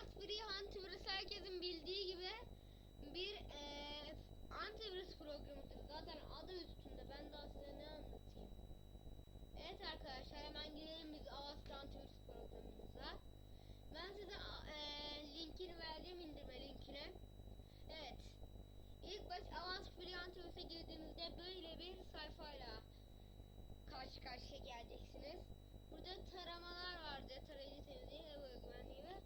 Avast Free Antivirüs herkesin bildiği gibi bir eee antivirüs programıdır. Zaten adı üstünde. Ben daha size ne anlatayım? Evet arkadaşlar hemen girelim biz Avast Antivirüs programımıza. Ben size eee linkini vereceğim indirme linkini. Evet. İlk baş Avast Free Antivirüs'e girdiğinizde böyle bir sayfayla karşı karşıya geleceksiniz. Burada taramalar vardır. Tarayıcı temizliği, ve güvenliği ve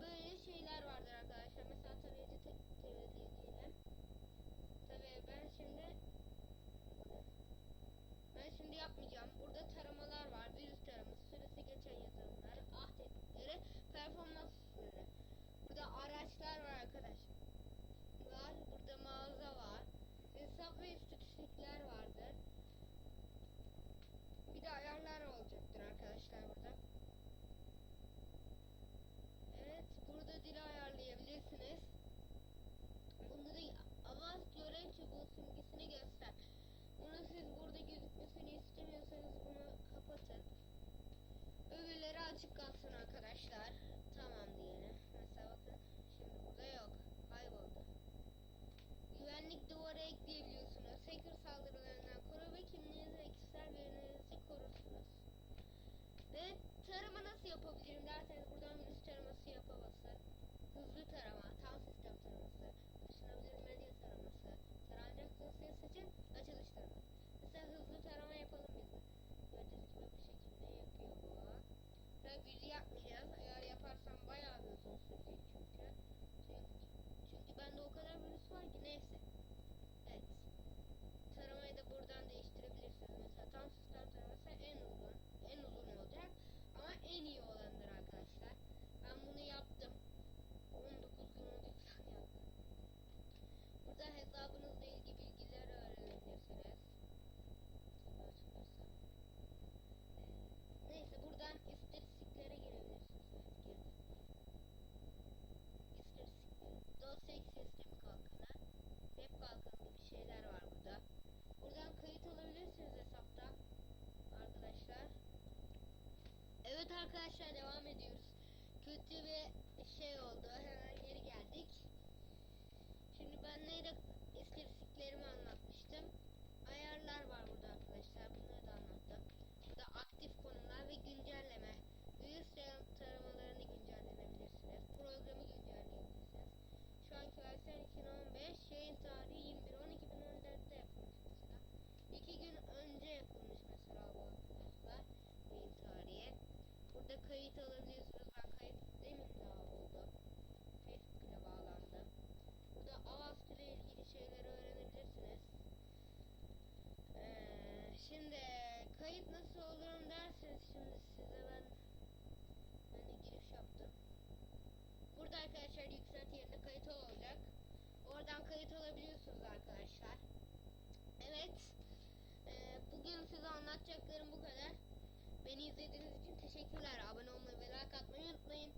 böyle şeyler vardır arkadaşlar. Mesela tarayıcı te temizliği diyelim. Tabii ben şimdi ben şimdi yapmayacağım. Burada taramalar var. Virüs taraması, süresi geçen yazılımlar, ah tehditleri, performans süresi. Burada araçlar var arkadaşlar. Var. Burada mağaza var. Hesap ve istatistikler vardır. Bir de ayarlar olacaktır arkadaşlar burada. Evet, burada dili ayarlayabilirsiniz. Bunda da avans simgesini göster. Bunu siz burada gözükmesini istemiyorsanız bunu kapatın. Öbürleri açık kalsın arkadaşlar. Tamam diyelim. Mesela bakın. Şimdi burada yok. Kayboldu. Güvenlik duvarı ekleyebiliyorsunuz. Hacker saldırılarından koru ve kimliğinizi ve kişisel verilerinizi korursunuz. Ve tarama nasıl yapabilirim derseniz buradan virüs taraması yapabası. Hızlı tarama, tam sistem hızlı tarama yapalım biz. Gördüğünüz gibi bu şekilde yapıyor bu. Ve biz yapmayacağız. Eğer yaparsam bayağı bir uzun sürecek çünkü. Çünkü, çünkü bende o kadar virüs var ki neyse. Evet. Taramayı da buradan değiştirebilirsiniz. Mesela tam sistem taraması en uzun. En uzun olacak. Ama en iyi olandır arkadaşlar. Ben bunu yaptım. 19 gün önce falan yaptım. Burada hesabınızla ilgili bilgileri öğrenebilirsiniz. Şeyler var burada. Buradan kayıt alabilirsiniz hesapta. Arkadaşlar. Evet arkadaşlar devam ediyoruz. Kötü bir şey oldu. Hemen geri geldik. Şimdi ben neyde istatistiklerimi anlatmıştım. Ayarlar var burada arkadaşlar. Bunları da anlattım. Burada aktif konumlar ve güncelleme. Virüs tar- taramalarını güncellenebilirsiniz. Programı güncelleyebilirsiniz. Şu anki versiyon 2015. İki gün önce yapılmış mesela bu arkadaşlar. Yayın tarihi. Burada kayıt alabiliyorsunuz. Ben kayıt demin daha oldu. Facebook ile bağlandım. Burada Avast ile ilgili şeyleri öğrenebilirsiniz. Ee, şimdi kayıt nasıl olurum derseniz şimdi size ben de giriş yaptım. Burada arkadaşlar yükselt yerine kayıt ol olacak. Oradan kayıt olabiliyorsunuz arkadaşlar. Anlatacaklarım bu kadar. Beni izlediğiniz için teşekkürler. Abone olmayı ve like atmayı unutmayın.